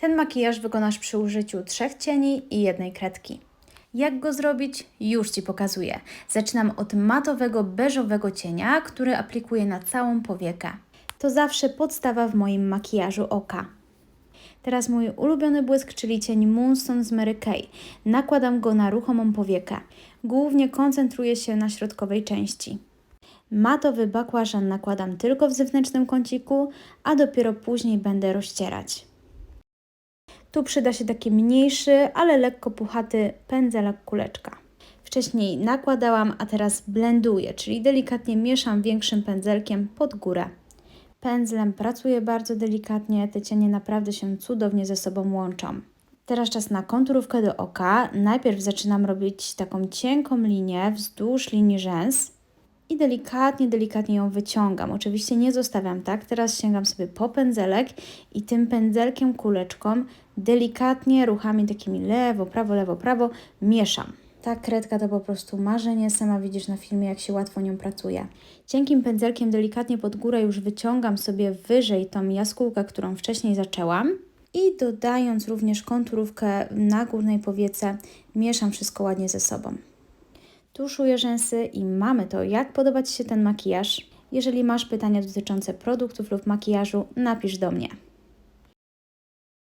Ten makijaż wykonasz przy użyciu trzech cieni i jednej kredki. Jak go zrobić? Już Ci pokazuję. Zaczynam od matowego, beżowego cienia, który aplikuję na całą powiekę. To zawsze podstawa w moim makijażu oka. Teraz mój ulubiony błysk, czyli cień Moonstone z Mary Kay. Nakładam go na ruchomą powiekę. Głównie koncentruję się na środkowej części. Matowy bakłażan nakładam tylko w zewnętrznym kąciku, a dopiero później będę rozcierać. Tu przyda się taki mniejszy, ale lekko puchaty pędzelek kuleczka. Wcześniej nakładałam, a teraz blenduję, czyli delikatnie mieszam większym pędzelkiem pod górę. Pędzlem pracuję bardzo delikatnie, te cienie naprawdę się cudownie ze sobą łączą. Teraz czas na konturówkę do oka. Najpierw zaczynam robić taką cienką linię wzdłuż linii rzęs i delikatnie, delikatnie ją wyciągam. Oczywiście nie zostawiam tak. Teraz sięgam sobie po pędzelek i tym pędzelkiem, kuleczką delikatnie ruchami takimi lewo, prawo, lewo, prawo mieszam. Ta kredka to po prostu marzenie, sama widzisz na filmie, jak się łatwo nią pracuje. Cienkim pędzelkiem delikatnie pod górę już wyciągam sobie wyżej tą jaskółkę, którą wcześniej zaczęłam. I dodając również konturówkę na górnej powiece, mieszam wszystko ładnie ze sobą. Tuszuję rzęsy i mamy to. Jak podoba Ci się ten makijaż? Jeżeli masz pytania dotyczące produktów lub makijażu, napisz do mnie.